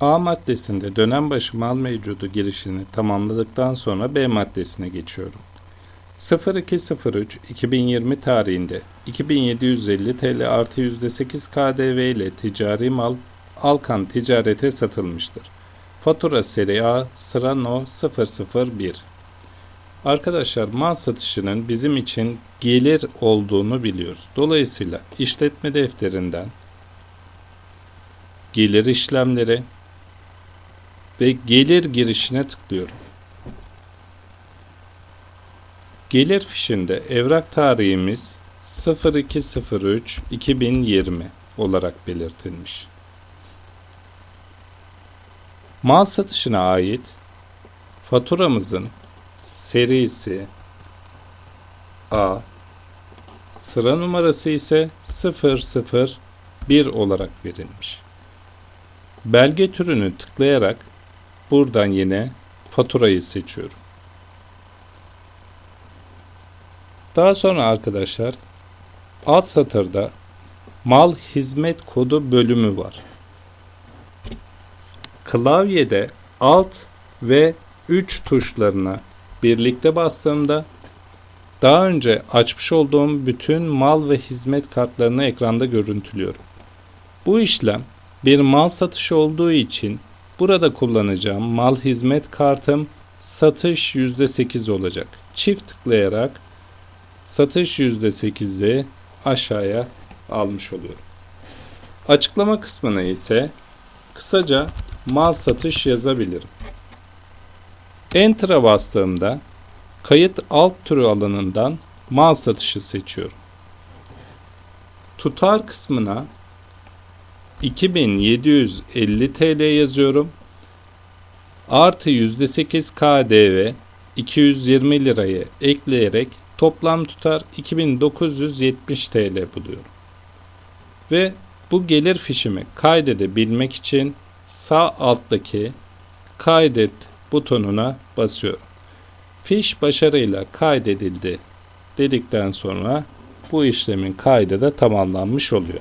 A maddesinde dönem başı mal mevcudu girişini tamamladıktan sonra B maddesine geçiyorum. 0203-2020 tarihinde 2750 TL artı %8 KDV ile ticari mal Alkan ticarete satılmıştır. Fatura seri A sıra no 001. Arkadaşlar mal satışının bizim için gelir olduğunu biliyoruz. Dolayısıyla işletme defterinden gelir işlemleri ve gelir girişine tıklıyorum. Gelir fişinde evrak tarihimiz 0203 2020 olarak belirtilmiş. Mal satışına ait faturamızın serisi A, sıra numarası ise 001 olarak verilmiş. Belge türünü tıklayarak buradan yine faturayı seçiyorum. Daha sonra arkadaşlar alt satırda mal hizmet kodu bölümü var. Klavyede alt ve 3 tuşlarına birlikte bastığımda daha önce açmış olduğum bütün mal ve hizmet kartlarını ekranda görüntülüyorum. Bu işlem bir mal satışı olduğu için burada kullanacağım mal hizmet kartım satış %8 olacak. Çift tıklayarak satış %8'i aşağıya almış oluyorum. Açıklama kısmına ise kısaca mal satış yazabilirim. Enter'a bastığımda kayıt alt türü alanından mal satışı seçiyorum. Tutar kısmına 2750 TL yazıyorum. Artı %8 KDV 220 lirayı ekleyerek toplam tutar 2970 TL buluyorum. Ve bu gelir fişimi kaydedebilmek için sağ alttaki kaydet butonuna basıyorum. Fiş başarıyla kaydedildi dedikten sonra bu işlemin kaydı da tamamlanmış oluyor.